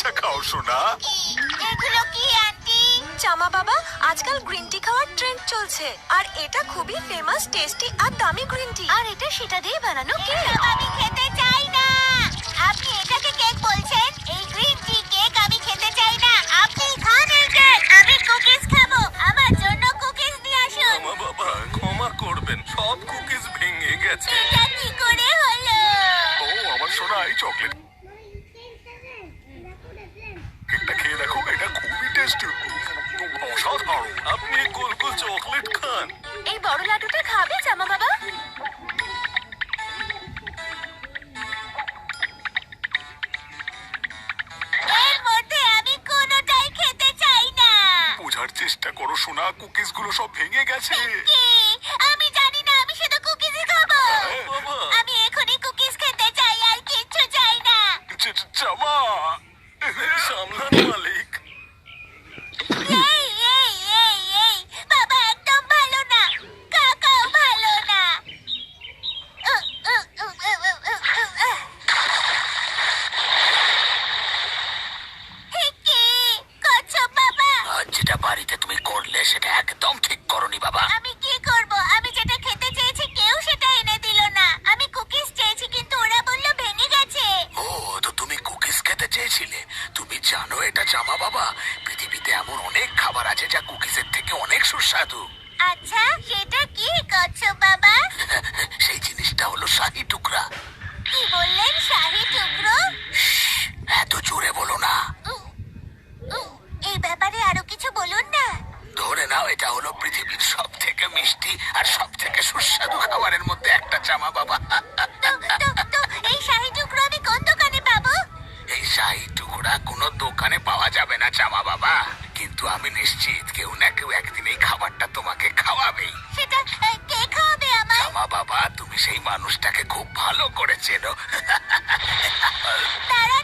আচ্ছা খাও সোনা। এগুলো কি আন্টি? জামা বাবা আজকাল গ্রিন টি খাওয়ার ট্রেন্ড চলছে। আর এটা খুবই ফেমাস টেস্টি আর দামি গ্রিন টি আর এটা সেটা দিয়ে বানানো কেক। আমি খেতে চাই না। আপনি কুকিজগুলো সব ভেঙে গেছে। কি? আমি জানি না আমি শুধু কুকিজই খাব। হ্যাঁ, আমি এখনই কুকিজ খেতে চাই আর কিচ্ছু চাই না। জামা। সামলান মালি জামা বাবা কিন্তু আমি নিশ্চিত কেউ না কেউ একদিন এই খাবারটা তোমাকে খাওয়াবেই সেটা খাওয়াবে জামা বাবা তুমি সেই মানুষটাকে খুব ভালো করে চেনো। তারা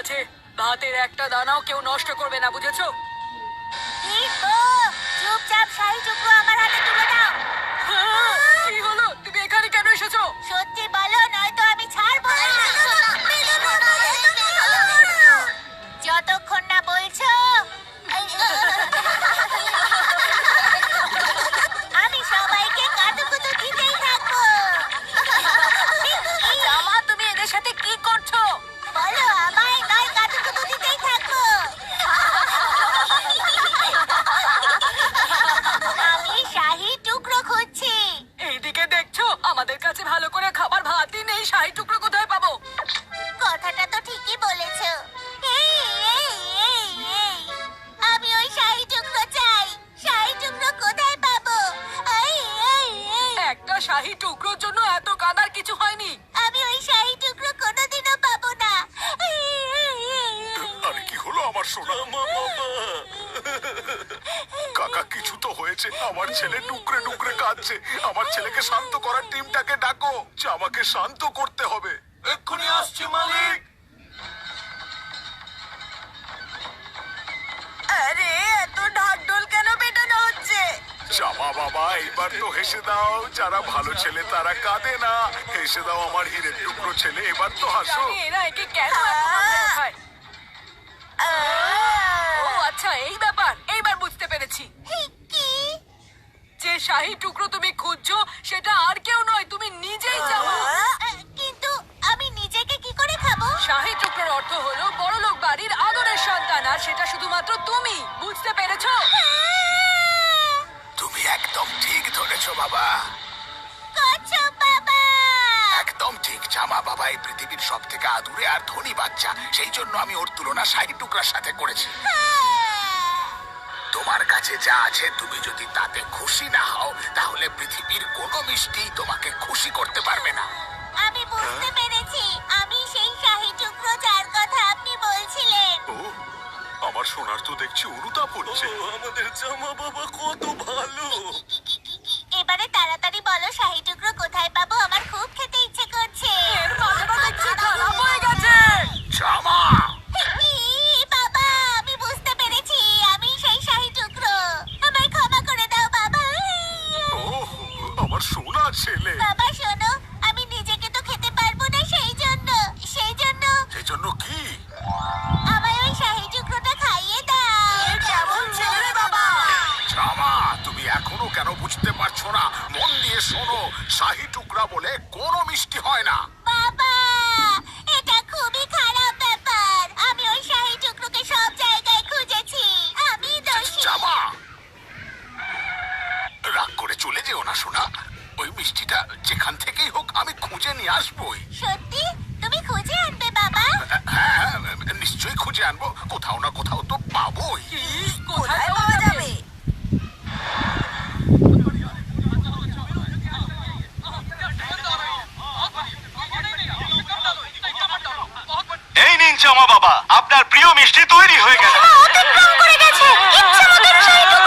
একটা দানাও কেউ নষ্ট করবে না বুঝেছ? চুপচাপ শাড়ি টুকরো আমার হাতে তুলে দাও। কি হলো? তুমি এখানে কেন এসেছ? সত্যি শাহি টুকরোর জন্য এত কাদার কিছু হয়নি। আমি ওই শাহী টুকরো কোনোদিনও পাবো না। আরে কি হলো আমার সোনা কাকা কিছু তো হয়েছে। আমার ছেলে টুকরে টুকরে কাঁদছে। আমার ছেলেকে শান্ত করার টিমটাকে ডাকো যে আমাকে শান্ত করতে হবে। এক্ষুনি হেসে দাও যারা ভালো ছেলে তারা কাঁদে না। হেসে দাও আমার হিরের টুকরো ছেলে এবার তো হাসো। এরা একে কেন খায় ও আচ্ছা এই ব্যাপার এইবার বুঝতে পেরেছি। কি? যে শাহি টুকরো তুমি খুঁজছো সেটা আর কেউ নয় তুমি নিজেই যাও কিন্তু আমি নিজেকে কি করে খাব? শাহি টুকরোর অর্থ হলো বড়লোক বাড়ির আদরের সন্তান আর সেটা শুধুমাত্র তুমি বুঝতে পেরেছ? একদম ঠিক ধরেছো বাবা? কচ্ছপ বাবা। একদম ঠিক জামা বাবা এই পৃথিবীর সব থেকে আদুরে আর ধনী বাচ্চা। সেই জন্য আমি ওর তুলনা শাড়ি টুকরার সাথে করেছি। তোমার কাছে যা আছে তুমি যদি তাতে খুশি না হও তাহলে পৃথিবীর কোনো মিষ্টি তোমাকে খুশি করতে পারবে না। আমি বুঝতে পেরেছি। আমি সেই শাহী টুকরো যার কথা আপনি বলছিলেন। ও আমার সোনার তো দেখছি অনুতাপ হচ্ছে আমাদের জামা বাবা কত ভালো। কেন বুঝতে পারছ না? মন দিয়ে শোনো শাহি টুকরা বলে কোনো মিষ্টি হয় না। বাবা এটা খুবই খারাপ ব্যাপার। আমি ওই শাহী টুকরোকে সব জায়গায় খুঁজেছি। আমি দোষী। জামা রাগ করে চলে যেও না শোনা ওই মিষ্টিটা যেখান থেকেই হোক আমি খুঁজে নিয়ে আসবোই। সত্যি? তুমি খুঁজে আনবে বাবা? হ্যাঁ নিশ্চয়ই খুঁজে আনব। কোথাও না কোথাও তো পাবোই। কোথায় পাওয়া যাবে? জমা বাবা আপনার প্রিয় মিষ্টি তৈরি হয়ে গেছে। অতিক্রম করে গেছে। মতো